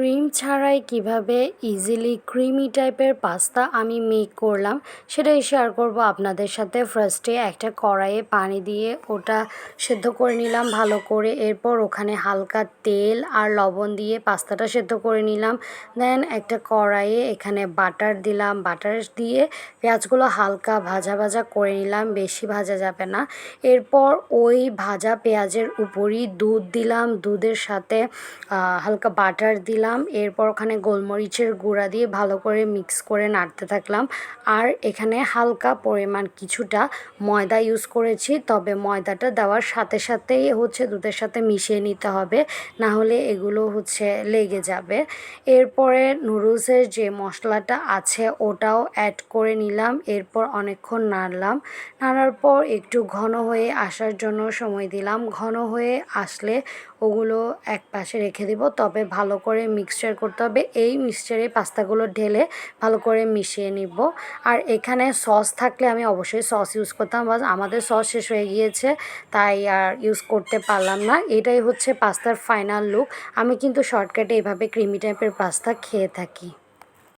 Cream ছাড়াই কীভাবে easily creamy টাইপের পাস্তা আমি মেক করলাম, সেটাই শেয়ার করব আপনাদের সাথে। ফার্স্টে একটা কড়াইয়ে পানি দিয়ে ওটা সেদ্ধ করে নিলাম ভালো করে। এরপর ওখানে হালকা তেল আর লবণ দিয়ে পাস্তাটা সেদ্ধ করে নিলাম। দেন একটা কড়াইয়ে এখানে বাটার দিলাম। বাটার দিয়ে পেঁয়াজগুলো হালকা ভাজা ভাজা করে নিলাম, বেশি ভাজা যাবে না। এরপর ওই ভাজা পেঁয়াজের উপরই দুধ দিলাম। দুধের সাথে হালকা বাটার দিলাম। এরপর ওখানে গোলমরিচের গুঁড়া দিয়ে ভালো করে মিক্স করে নাড়তে থাকলাম। আর এখানে হালকা পরিমাণ কিছুটা ময়দা ইউজ করেছি। তবে ময়দাটা দেওয়ার সাথে সাথেই হচ্ছে দুধের সাথে মিশিয়ে নিতে হবে না হলে এগুলো হচ্ছে লেগে যাবে। এরপরে নুডলসের যে মশলাটা আছে ওটাও অ্যাড করে নিলাম। এরপর অনেকক্ষণ নাড়লাম। নাড়ার পর একটু ঘন হয়ে আসার জন্য সময় দিলাম। ঘন হয়ে আসলে ওগুলো এক পাশে রেখে দিব। তবে ভালো করে মিক্সচার করতে হবে। এই মিক্সচারে পাস্তাগুলো ঢেলে ভালো করে মিশিয়ে নিব। আর এখানে সস থাকলে আমি অবশ্যই সস ইউজ করতাম। বা আমাদের সস শেষ হয়ে গিয়েছে, তাই আর ইউজ করতে পারলাম না। এটাই হচ্ছে পাস্তার ফাইনাল লুক আমি কিন্তু শর্টকাটে এভাবে ক্রিমি টাইপের পাস্তা খেয়ে থাকি।